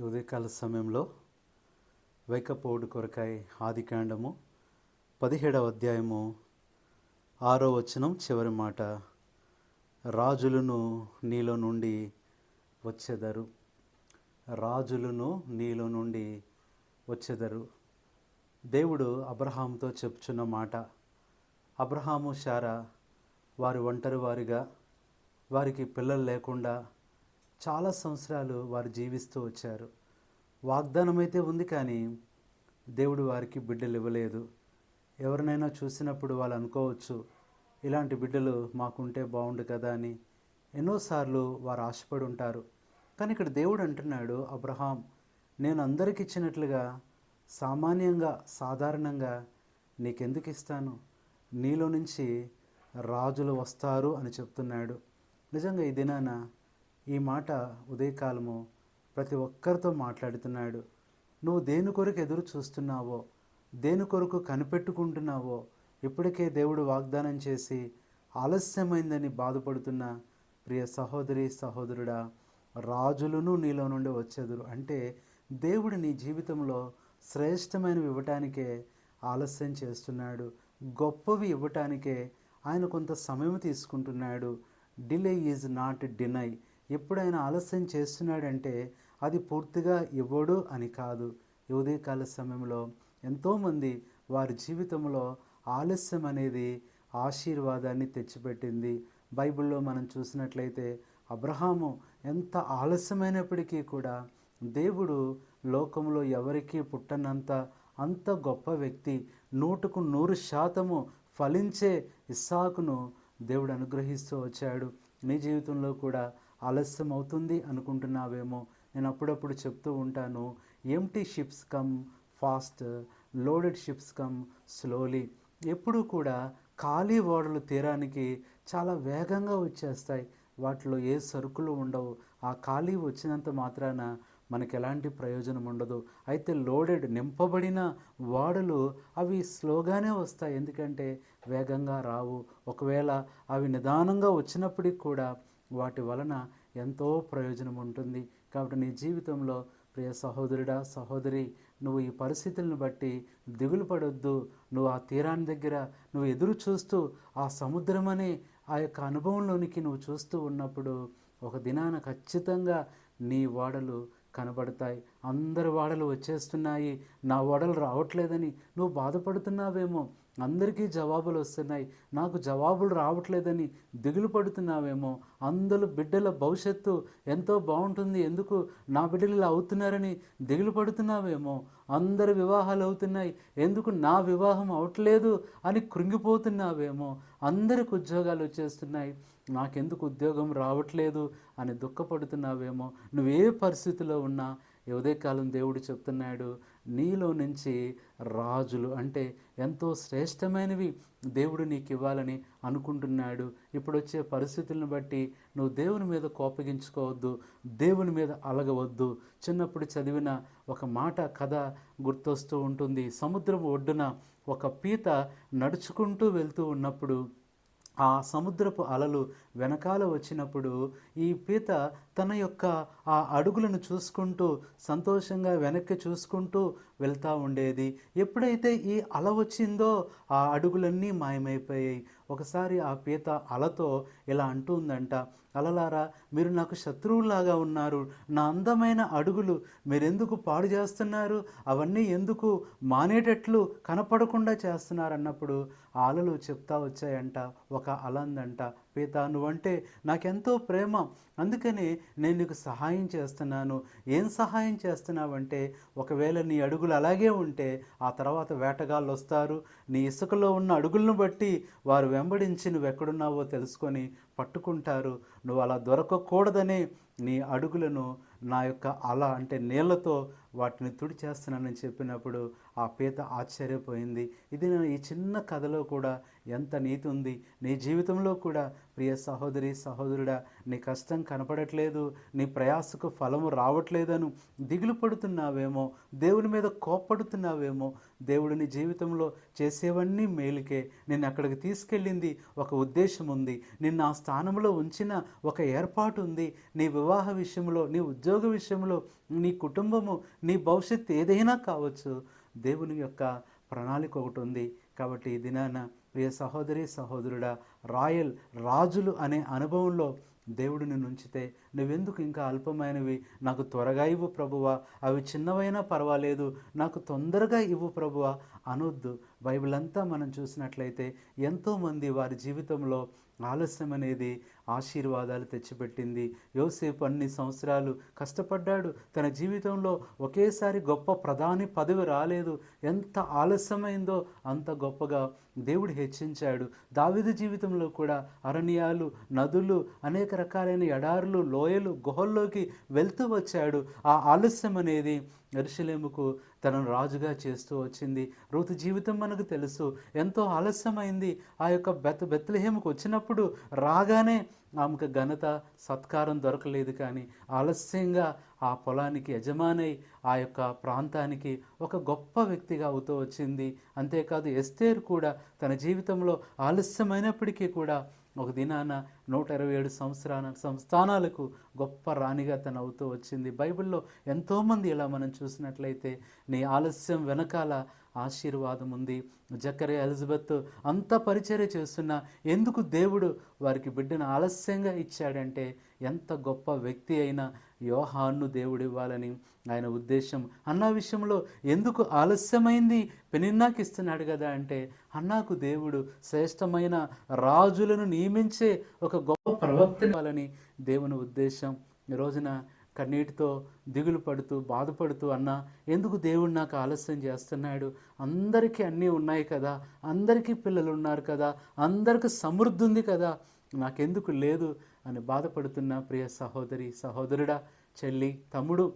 ఈ ఉదయకాల సమయంలో వైకపోవుడు కొరకాయ ఆదికాండము పదిహేడవ అధ్యాయము ఆరో వచనం చివరి మాట. రాజులను నీలో నుండి వచ్చెదరు. రాజులను నీలో నుండి వచ్చెదరు. దేవుడు అబ్రహాంతో చెప్పుచున్న మాట. అబ్రహాము శారా వారి ఒంటరి వారిగా వారికి పిల్లలు లేకుండా చాలా సంవత్సరాలు వారు జీవిస్తూ వచ్చారు. వాగ్దానం అయితే ఉంది కానీ దేవుడు వారికి బిడ్డలు ఇవ్వలేదు. ఎవరినైనా చూసినప్పుడు వాళ్ళు అనుకోవచ్చు ఇలాంటి బిడ్డలు మాకుంటే బాగుండు కదా అని ఎన్నోసార్లు వారు ఆశపడి ఉంటారు. కానీ ఇక్కడ దేవుడు అంటున్నాడు అబ్రహాం నేను అందరికి ఇచ్చినట్లుగా సామాన్యంగా సాధారణంగా నీకెందుకు ఇస్తాను? నీలో నుంచి రాజులు వస్తారు అని చెప్తున్నాడు. నిజంగా ఈ దినాన ఈ మాట ఉదయకాలము ప్రతి ఒక్కరితో మాట్లాడుతున్నాడు. నువ్వు దేని కొరకు ఎదురు చూస్తున్నావో దేని కొరకు కనిపెట్టుకుంటున్నావో ఇప్పటికే దేవుడు వాగ్దానం చేసి ఆలస్యమైందని బాధపడుతున్న ప్రియ సహోదరి సహోదరుడా రాజులను నీలో నుండి వచ్చేదురు. అంటే దేవుడు నీ జీవితంలో శ్రేష్టమైనవి ఇవ్వటానికే ఆలస్యం చేస్తున్నాడు. గొప్పవి ఇవ్వటానికే ఆయన కొంత సమయం తీసుకుంటున్నాడు. Delay is not deny. ఎప్పుడైనా ఆలస్యం చేస్తున్నాడంటే అది పూర్తిగా ఇవ్వడు అని కాదు. ఉదయకాల సమయంలో ఎంతోమంది వారి జీవితంలో ఆలస్యం అనేది ఆశీర్వాదాన్ని తెచ్చిపెట్టింది. బైబిల్లో మనం చూసినట్లయితే అబ్రహాము ఎంత ఆలస్యమైనప్పటికీ కూడా దేవుడు లోకంలో ఎవరికీ పుట్టనంత అంత గొప్ప వ్యక్తి నూటుకు నూరు శాతము ఫలించే ఇస్సాకును దేవుడు అనుగ్రహిస్తూ వచ్చాడు. నీ జీవితంలో కూడా ఆలస్యం అవుతుంది అనుకుంటున్నావేమో. నేను అప్పుడప్పుడు చెప్తూ ఉంటాను empty ships come fast loaded ships come slowly ఎప్పుడూ కూడా ఖాళీ ఓడలు తీరానికి చాలా వేగంగా వచ్చేస్తాయి. వాటిలో ఏ సరుకులు ఉండవు. ఆ ఖాళీ వచ్చినంత మాత్రాన మనకు ఎలాంటి ప్రయోజనం ఉండదు. అయితే లోడెడ్ నింపబడిన వాడలు అవి స్లోగానే వస్తాయి. ఎందుకంటే వేగంగా రావు. ఒకవేళ అవి నిదానంగా వచ్చినప్పటికి కూడా వాటి వలన ఎంతో ప్రయోజనం ఉంటుంది. కాబట్టి నీ జీవితంలో ప్రియ సహోదరుడా సహోదరి నువ్వు ఈ పరిస్థితులను బట్టి దిగులు పడొద్దు. నువ్వు ఆ తీరాన్ని దగ్గర నువ్వు ఎదురు చూస్తూ ఆ సముద్రం అనే ఆ యొక్క అనుభవంలోనికి నువ్వు చూస్తూ ఉన్నప్పుడు ఒక దినాన ఖచ్చితంగా నీ వాడలు కనబడతాయి. అందరి వాడలు వచ్చేస్తున్నాయి. నా వాడలు రావట్లేదని నువ్వు బాధపడుతున్నావేమో. అందరికీ జవాబులు వస్తున్నాయి. నాకు జవాబులు రావట్లేదని దిగులు పడుతున్నావేమో. అందరు బిడ్డల భవిష్యత్తు ఎంతో బాగుంటుంది. ఎందుకు నా బిడ్డలు ఇలా అవుతున్నారని దిగులు పడుతున్నావేమో. అందరి వివాహాలు అవుతున్నాయి. ఎందుకు నా వివాహం అవట్లేదు అని కృంగిపోతున్నావేమో. అందరికి ఉద్యోగాలు వచ్చేస్తున్నాయి. నాకెందుకు ఉద్యోగం రావట్లేదు అని దుఃఖపడుతున్నావేమో. నువ్వే పరిస్థితిలో ఉన్నా ఉదయకాలం దేవుడు చెప్తున్నాడు నీలో నుంచి రాజులు అంటే ఎంతో శ్రేష్టమైనవి దేవుడు నీకు ఇవ్వాలని అనుకుంటున్నాడు. ఇప్పుడు వచ్చే పరిస్థితులను బట్టి నువ్వు దేవుని మీద కోపగించుకోవద్దు దేవుని మీద అలగవద్దు. చిన్నప్పుడు చదివిన ఒక మాట కథ గుర్తొస్తూ ఉంటుంది. సముద్రం ఒడ్డున ఒక పీత నడుచుకుంటూ వెళ్తూ ఉన్నప్పుడు ఆ సముద్రపు అలలు వెనకాల వచ్చినప్పుడు ఈ పీత తన యొక్క ఆ అడుగులను చూసుకుంటూ సంతోషంగా వెనక్కి చూసుకుంటూ వెళ్తూ ఉండేది. ఎప్పుడైతే ఈ అల వచ్చిందో ఆ అడుగులన్నీ మాయమైపోయాయి. ఒకసారి ఆ పీత అలతో ఇలా అంటుందంట అలలారా మీరు నాకు శత్రువులాగా ఉన్నారు. నా అందమైన అడుగులు మీరెందుకు పాడు చేస్తున్నారు? అవన్నీ ఎందుకు మానేటట్లు కనపడకుండా చేస్తున్నారు? అన్నప్పుడు ఆ అలలు చెప్తా వచ్చాయంట ఒక అలందంట పీత నువ్వంటే నాకెంతో ప్రేమ. అందుకని నేను నీకు సహాయం చేస్తున్నాను. ఏం సహాయం చేస్తున్నావంటే ఒకవేళ నీ అడుగులు అలాగే ఉంటే ఆ తర్వాత వేటగాళ్ళు వస్తారు. నీ ఇసుకలో ఉన్న అడుగులను బట్టి వారు వెంబడించి నువ్వు ఎక్కడున్నావో తెలుసుకొని పట్టుకుంటారు. నువ్వు అలా దొరకకూడదనే నీ అడుగులను నా యొక్క అల అంటే నీళ్ళతో వాటిని తుడి చేస్తున్నానని చెప్పినప్పుడు ఆ పీత ఆశ్చర్యపోయింది. ఇది నేను ఈ చిన్న కథలో కూడా ఎంత నీతి ఉంది. నీ జీవితంలో కూడా ప్రియ సహోదరి సహోదరుడా నీ కష్టం కనపడట్లేదు నీ ప్రయాసకు ఫలము రావట్లేదను దిగులు పడుతున్నావేమో దేవుని మీద కోప్పడుతున్నావేమో దేవుడు నీ జీవితంలో చేసేవన్నీ మేలుకే. నిన్ను అక్కడికి తీసుకెళ్ళింది ఒక ఉద్దేశం ఉంది నిన్ను ఆ స్థానంలో ఉంచిన ఒక ఏర్పాటు ఉంది. నీ వివాహ విషయంలో నీ ఉద్యోగ విషయంలో నీ కుటుంబము నీ భవిష్యత్తు ఏదైనా కావచ్చు దేవుని యొక్క ప్రణాళిక ఒకటి ఉంది. కాబట్టి ఈ దినాన ప్రియ సహోదరి సహోదరుడా రాయల్ రాజులు అనే అనుభవంలో దేవుడిని నుంచితే నువ్వెందుకు ఇంకా అల్పమైనవి? నాకు త్వరగా ఇవ్వు ప్రభువా. అవి చిన్నవైనా పర్వాలేదు. నాకు తొందరగా ఇవ్వు ప్రభువా. అనొద్దు. బైబిల్ అంతా మనం చూసినట్లయితే ఎంతోమంది వారి జీవితంలో ఆలస్యం అనేది ఆశీర్వాదాలు తెచ్చిపెట్టింది. యోసేపు అన్ని సంవత్సరాలు కష్టపడ్డాడు. తన జీవితంలో ఒకేసారి గొప్ప ప్రధాని పదవి రాలేదు. ఎంత ఆలస్యమైందో అంత గొప్పగా దేవుడు హెచ్చించాడు. దావిద జీవితంలో కూడా అరణ్యాలు నదులు అనేక రకాలైన ఎడారులు లో లోయలు గుహల్లోకి వెళ్తూ వచ్చాడు. ఆ ఆలస్యం అనేది ఎరుషలేముకు తనను రాజుగా చేస్తూ వచ్చింది. రూతు జీవితం మనకు తెలుసు. ఎంతో ఆలస్యమైంది. ఆ యొక్క బెత్ బెత్లహేముకు వచ్చినప్పుడు రాగానే ఆమెకు ఘనత సత్కారం దొరకలేదు కానీ ఆలస్యంగా ఆ పొలానికి యజమానై ఆ యొక్క ప్రాంతానికి ఒక గొప్ప వ్యక్తిగా అవుతూ వచ్చింది. అంతేకాదు ఎస్తేర్ కూడా తన జీవితంలో ఆలస్యమైనప్పటికీ కూడా ఒక దినాన నూట ఇరవై ఏడు సంవత్సరాల సంస్థానాలకు గొప్ప రాణిగా తను అవుతూ వచ్చింది. బైబిల్లో ఎంతోమంది ఇలా మనం చూసినట్లయితే నీ ఆలస్యం వెనకాల ఆశీర్వాదం ఉంది. జకరే ఎలిజబెత్ అంత పరిచర్య చేస్తున్నా ఎందుకు దేవుడు వారికి బిడ్డను ఆలస్యంగా ఇచ్చాడంటే ఎంత గొప్ప వ్యక్తి అయినా యోహాన్ను దేవుడివ్వాలని ఆయన ఉద్దేశం. అన్నా విషయంలో ఎందుకు ఆలస్యమైంది? పెనిన్నాకి ఇస్తున్నాడు కదా అంటే అన్నాకు దేవుడు శ్రేష్టమైన రాజులను నియమించే ఒక గొప్ప ప్రవక్తని ఇవ్వాలని దేవుని ఉద్దేశం. ఈ రోజున కన్నీటితో దిగులు పడుతూ బాధపడుతూ అన్న ఎందుకు దేవుడు నాకు ఆలస్యం చేస్తున్నాడు? అందరికీ అన్నీ ఉన్నాయి కదా అందరికీ పిల్లలు ఉన్నారు కదా అందరికీ సమృద్ధి ఉంది కదా నాకెందుకు లేదు? అని బాధపడుతున్న ప్రియ సహోదరి సహోదరుడా చెల్లి తమ్ముడు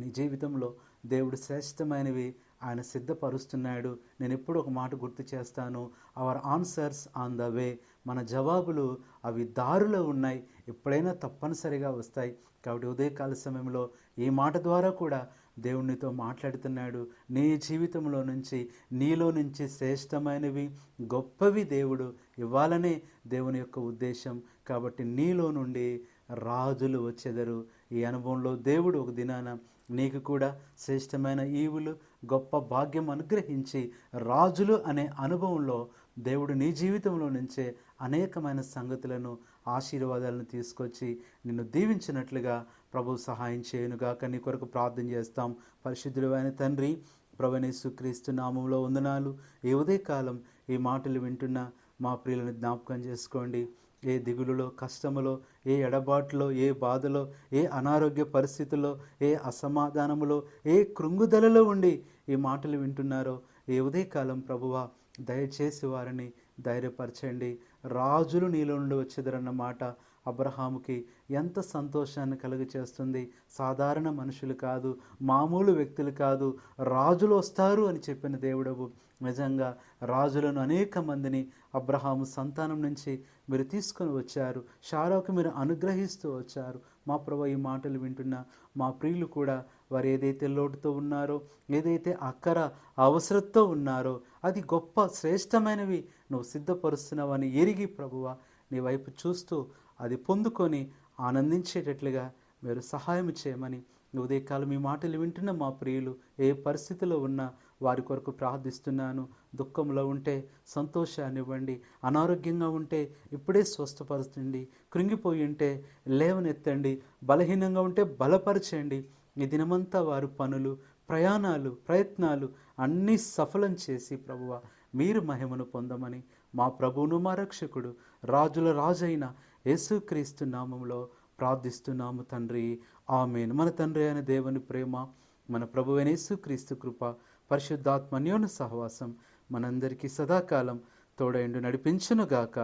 నీ జీవితంలో దేవుడు శ్రేష్టమైనవి ఆయన సిద్ధపరుస్తున్నాడు. నేను ఎప్పుడు ఒక మాట గుర్తు చేస్తాను. Our answers on the way మన జవాబులు అవి దారిలో ఉన్నాయి. ఎప్పుడైనా తప్పనిసరిగా వస్తాయి. కాబట్టి ఉదయకాల సమయంలో ఈ మాట ద్వారా కూడా దేవునితో మాట్లాడుతున్నాడు. నీ జీవితంలో నుంచి నీలో నుంచి శ్రేష్టమైనవి గొప్పవి దేవుడు. ఇవ్వాలనే దేవుని యొక్క ఉద్దేశం. కాబట్టి నీలో నుండి రాజులు వచ్చెదరు. ఈ అనుభవంలో దేవుడు ఒక దినాన నీకు కూడా శ్రేష్టమైన ఈవులు గొప్ప భాగ్యం అనుగ్రహించి రాజులు అనే అనుభవంలో దేవుడు నీ జీవితంలో నుంచే అనేకమైన సంగతులను ఆశీర్వాదాలను తీసుకొచ్చి నిన్ను దీవించినట్లుగా ప్రభు సహాయం చేయనుగాక నీ కొరకు ప్రార్థన చేస్తాం. పరిశుద్ధులు అయిన తండ్రి ప్రవణేశు క్రీస్తు నామంలో వందనాలు. ఈ ఉదయకాలం ఈ మాటలు వింటున్న మా ప్రియులను జ్ఞాపకం చేసుకోండి. ఏ దిగులులో కష్టములో ఏ ఎడబాటులో ఏ బాధలో ఏ అనారోగ్య పరిస్థితుల్లో ఏ అసమాధానములో ఏ కృంగుదలలో ఉండి ఈ మాటలు వింటున్నారో ఏ ఉదయకాలం ప్రభువా దయచేసి వారిని ధైర్యపరచండి. రాజులు నీలో నుండి వచ్చేదరన్న మాట అబ్రహాముకి ఎంత సంతోషాన్ని కలుగ చేస్తుంది సాధారణ మనుషులు కాదు మామూలు వ్యక్తులు కాదు రాజులు వస్తారు అని చెప్పిన దేవుడవు. నిజంగా రాజులను అనేక మందిని అబ్రహాము సంతానం నుంచి మీరు తీసుకొని వచ్చారు. షారాకు మీరు అనుగ్రహిస్తూ వచ్చారు. మా ప్రభు ఈ మాటలు వింటున్న మా ప్రియులు కూడా వారు ఏదైతే లోటుతో ఉన్నారో ఏదైతే అక్కర అవసరతో ఉన్నారో అది గొప్ప శ్రేష్టమైనవి నువ్వు సిద్ధపరుస్తున్నావని ఎరిగి ప్రభువ నీ వైపు చూస్తూ అది పొందుకొని ఆనందించేటట్లుగా మీరు సహాయం చేయమని ఉదయకాలం మీ మాటలు వింటున్న మా ప్రియులు ఏ పరిస్థితిలో ఉన్నా వారి కొరకు ప్రార్థిస్తున్నాను. దుఃఖంలో ఉంటే సంతోషాన్ని ఇవ్వండి. అనారోగ్యంగా ఉంటే ఇప్పుడే స్వస్థపరచండి. కృంగిపోయి ఉంటే లేవనెత్తండి. బలహీనంగా ఉంటే బలపరచండి. ఈ దినమంతా వారు పనులు ప్రయాణాలు ప్రయత్నాలు అన్నీ సఫలం చేసి ప్రభువ మీరు మహిమను పొందమని మా ప్రభువును మా రక్షకుడు రాజుల రాజైన యేసుక్రీస్తు నామంలో ప్రార్థిస్తున్నాము తండ్రి. ఆమెన్. మన తండ్రి అయిన దేవుని ప్రేమ మన ప్రభువైన యేసుక్రీస్తు కృప పరిశుద్ధాత్మ అన్యోన సహవాసం మనందరికీ సదాకాలం తోడైండు నడిపించునుగాక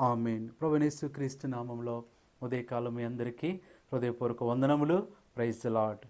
ఆమెన్. ప్రభునేసు క్రీస్తు నామంలో ఉదయకాలం మీ అందరికీ హృదయపూర్వక వందనములు. Praise lord